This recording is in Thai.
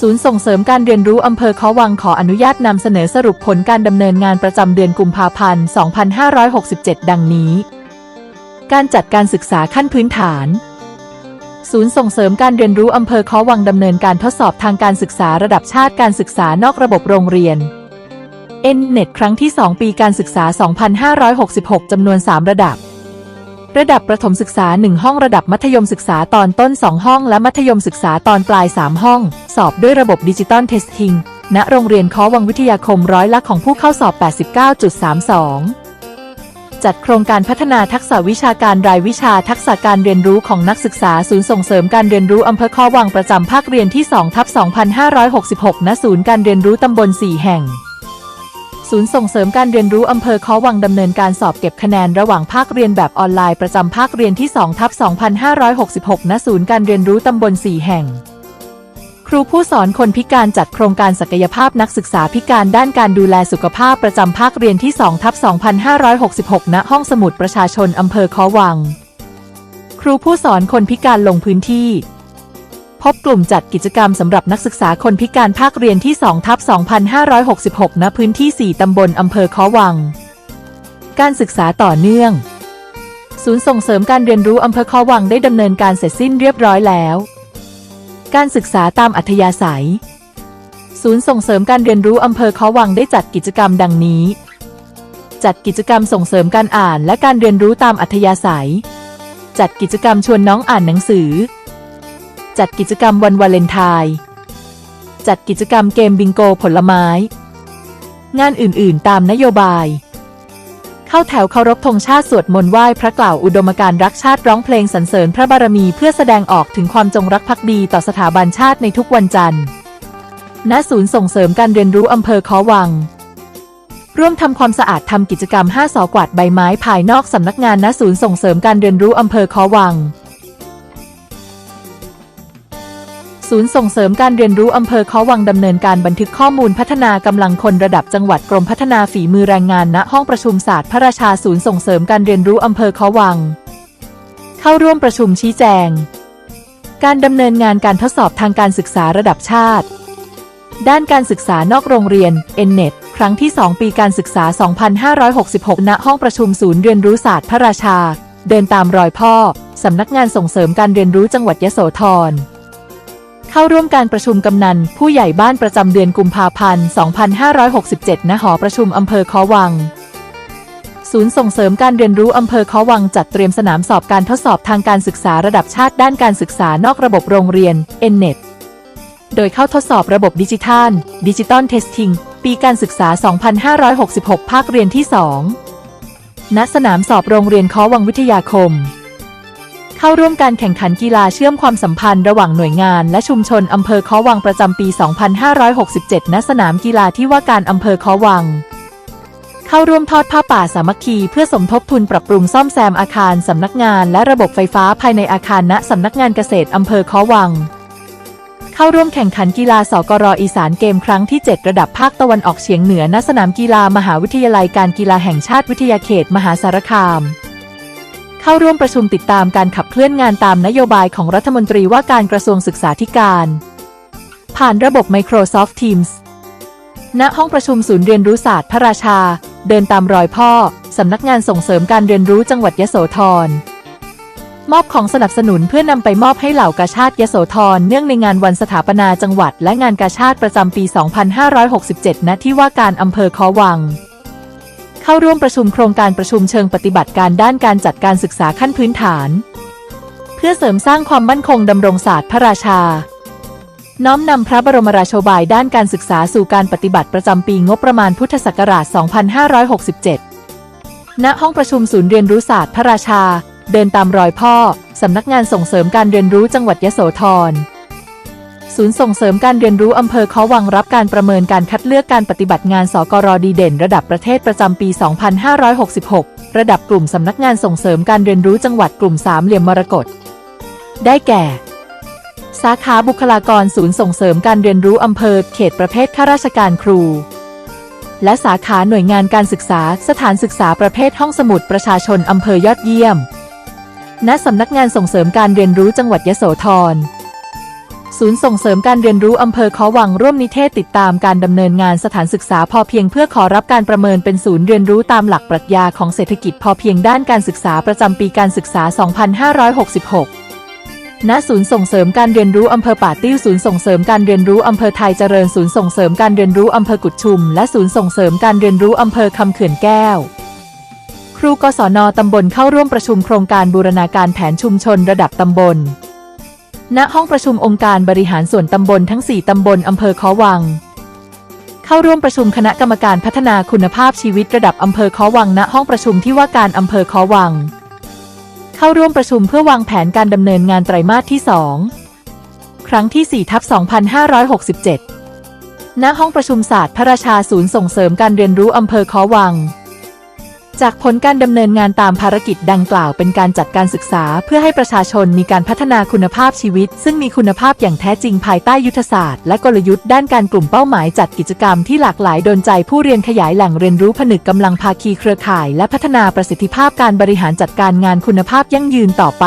ศูนย์ส่งเสริมการเรียนรู้อำเภอเขาวังขออนุญาตนำเสนอสรุปผลการดำเนินงานประจำเดือนกุมภาพันธ์ 2567 ดังนี้ การจัดการศึกษาขั้นพื้นฐาน ศูนย์ส่งเสริมการเรียนรู้อำเภอเขาวังดำเนินการทดสอบทางการศึกษาระดับชาติการศึกษานอกระบบโรงเรียน n n e t ครั้งที่ 2 ปีการศึกษา 2566 จำนวน 3 ระดับ ระดับประถมศึกษา 1 ห้องระดับมัธยมศึกษาตอนต้น 2 ห้อง และมัธยมศึกษาตอนปลาย 3 ห้อง สอบด้วยระบบดิจิตอลเทสทิงณโรงเรียนคอวังวิทยาคมร้อยละของผู้เข้าสอบ 89.32 จัดโครงการพัฒนาทักษะวิชาการรายวิชาทักษะการเรียนรู้ของนักศึกษาศูนย์ส่งเสริมการเรียนรู้อำเภอคอวังประจำภาคเรียนที่2ทับ2566ณศูนย์การเรียนรู้ตำบล 4 แห่ง ศูนย์ส่งเสริมการเรียนรู้อำเภอคอวังดำเนินการสอบเก็บคะแนนระหว่างภาคเรียนแบบออนไลน์ประจำภาคเรียนที่2ทับ2566 ณ ศูนย์การเรียนรู้ตำบล 4 แห่ง ครูผู้สอนคนพิการจัดโครงการศักยภาพนักศึกษาพิการด้านการดูแลสุขภาพประจำภาคเรียนที่2ทับ2566 ณ ห้องสมุดประชาชนอำเภอคอวัง ครูผู้สอนคนพิการลงพื้นที่ พบกลุ่มจัดกิจกรรมสำหรับนักศึกษาคนพิการภาคเรียนที่2ทับ2566 ณ พื้นที่ 4 ตำบลอำเภอค้อวัง การศึกษาต่อเนื่อง ศูนย์ส่งเสริมการเรียนรู้อำเภอค้อวังได้ดำเนินการเสร็จสิ้นเรียบร้อยแล้ว การศึกษาตามอัธยาศัย ศูนย์ส่งเสริมการเรียนรู้อำเภอค้อวังได้จัดกิจกรรมดังนี้ จัดกิจกรรมส่งเสริมการอ่านและการเรียนรู้ตามอัธยาศัย จัดกิจกรรมชวนน้องอ่านหนังสือ จัดกิจกรรมวันวาเลนไทน์จัดกิจกรรมเกมบิงโกผลไม้ งานอื่นๆ ตามนโยบาย เข้าแถวเคารพธงชาติสวดมนต์ไหว้พระกล่าวอุดมการณ์รักชาติร้องเพลงสรรเสริญพระบารมีเพื่อแสดงออกถึงความจงรักภักดีต่อสถาบันชาติในทุกวันจันทร์ณศูนย์ส่งเสริมการเรียนรู้อำเภอคอวัง ร่วมทำความสะอาดทำกิจกรรม 5 สอกวาดใบไม้ภายนอกสำนักงานณศูนย์ส่งเสริมการเรียนรู้อำเภอคอวัง ศูนย์ส่งเสริมการเรียนรู้อำเภอค้อวังดำเนินการบันทึกข้อมูลพัฒนากำลังคนระดับจังหวัดกรมพัฒนาฝีมือแรงงานณห้องประชุมศาสตร์พระราชาศูนย์ส่งเสริมการเรียนรู้อำเภอค้อวัง เข้าร่วมประชุมชี้แจง การดำเนินงานการทดสอบทางการศึกษาระดับชาติ ด้านการศึกษานอกโรงเรียน n n e t ครั้งที่ 2 ปีการศึกษา 2566 ณ ห้องประชุมศูนย์เรียนรู้ศาสตร์พระราชา เดินตามรอยพ่อสำนักงานส่งเสริมการเรียนรู้จังหวัดยะโสธร เข้าร่วมการประชุมกำนัน ผู้ใหญ่บ้านประจำเดือนกุมภาพันธ์ 2567 ณ หอประชุมอำเภอคอวัง ศูนย์ส่งเสริมการเรียนรู้อำเภอคอวังจัดเตรียมสนามสอบการทดสอบทางการศึกษาระดับชาติด้านการศึกษานอกระบบโรงเรียน n n e t โดยเข้าทดสอบระบบดิจิทัลดิจิตอลเทสติงปีการศึกษา 2566 ภาคเรียนที่ 2 ณ สนามสอบโรงเรียนคอวังวิทยาคม เข้าร่วมการแข่งขันกีฬาเชื่อมความสัมพันธ์ระหว่างหน่วยงานและชุมชนอำเภอคอวังประจำปี 2567 ณ สนามกีฬาที่ว่าการอำเภอคอวัง เข้าร่วมทอดผ้าป่าสามัคคีเพื่อสมทบทุนปรับปรุงซ่อมแซมอาคารสำนักงานและระบบไฟฟ้าภายในอาคารณสำนักงานเกษตรอำเภอคอวังเข้าร่วมแข่งขันกีฬาสกรอีสานเกมครั้งที่ 7 ระดับภาคตะวันออกเฉียงเหนือณสนามกีฬามหาวิทยาลัยการกีฬาแห่งชาติวิทยาเขต มหาสารคาม เข้าร่วมประชุมติดตามการขับเคลื่อนงานตามนโยบายของรัฐมนตรีว่าการกระทรวงศึกษาธิการ ผ่านระบบ Microsoft Teams ณห้องประชุมศูนย์เรียนรู้ศาสตร์พระราชา เดินตามรอยพ่อ สำนักงานส่งเสริมการเรียนรู้จังหวัดยโสธร มอบของสนับสนุนเพื่อนำไปมอบให้เหล่ากาชาติยโสธรเนื่องในงานวันสถาปนาจังหวัด และงานกาชาติประจำปี 2567 ณ ที่ว่าการอำเภอคอวัง เข้าร่วมประชุมโครงการประชุมเชิงปฏิบัติการด้านการจัดการศึกษาขั้นพื้นฐาน เพื่อเสริมสร้างความมั่นคงดำรงศาสตร์พระราชา น้อมนำพระบรมราโชบายด้านการศึกษาสู่การปฏิบัติประจำปีงบประมาณพุทธศักราช 2567 ณ ห้องประชุมศูนย์เรียนรู้ศาสตร์พระราชา เดินตามรอยพ่อ สำนักงานส่งเสริมการเรียนรู้จังหวัดยะโสธร ศูนย์ส่งเสริมการเรียนรู้อำเภอเขาวังรับการประเมินการคัดเลือกการปฏิบัติงานสกรดีเด่น ระดับประเทศประจำปี 2566 ระดับกลุ่มสำนักงานส่งเสริมการเรียนรู้จังหวัดกลุ่มสามเหลี่ยมมรกตได้แก่ สาขาบุคลากรศูนย์ส่งเสริมการเรียนรู้อำเภอ เขตประเภทข้าราชการครู และสาขาหน่วยงานการศึกษา สถานศึกษาประเภทห้องสมุดประชาชนอำเภอยอดเยี่ยม ณสำนักงานส่งเสริมการเรียนรู้จังหวัดยโสธร ศูนย์ส่งเสริมการเรียนรู้อำเภอขอวังร่วมนิเทศติดตามการดำเนินงานสถานศึกษาพอเพียงเพื่อขอรับการประเมินเป็นศูนย์เรียนรู้ตามหลักปรัชญาของเศรษฐกิจพอเพียงด้านการศึกษาประจำปีการศึกษา 2566ณศูนย์ส่งเสริมการเรียนรู้อำเภอป่าติ้วศูนย์ส่งเสริมการเรียนรู้อำเภอไทยเจริญศูนย์ส่งเสริมการเรียนรู้อำเภอกุดชุม และศูนย์ส่งเสริมการเรียนรู้อำเภอคำเขื่อนแก้ว ครูกศนตำบลเข้าร่วมประชุมโครงการบูรณาการแผนชุมชนระดับตำบล ณห้องประชุมองค์การบริหารส่วนตำบลทั้ง 4 ตำบลอำเภอขอวัง เข้าร่วมประชุมคณะกรรมการพัฒนาคุณภาพชีวิตระดับอำเภอขอวัง ณห้องประชุมที่ว่าการอำเภอขอวัง เข้าร่วมประชุมเพื่อวางแผนการดำเนินงานไตรมาสที่ 2 ครั้งที่4ทับ2567 ณห้องประชุมศาสตร์พระราชาศูนย์ส่งเสริมการเรียนรู้อำเภอขอวัง จากผลการดำเนินงานตามภารกิจดังกล่าวเป็นการจัดการศึกษา เพื่อให้ประชาชนมีการพัฒนาคุณภาพชีวิต ซึ่งมีคุณภาพอย่างแท้จริงภายใต้ยุทธศาสตร์และกลยุทธ์ด้านการกลุ่มเป้าหมายจัดกิจกรรมที่หลากหลายโดนใจผู้เรียนขยายแหล่งเรียนรู้ผนึกกำลังภาคีเครือข่าย และพัฒนาประสิทธิภาพการบริหารจัดการงานคุณภาพยั่งยืนต่อไป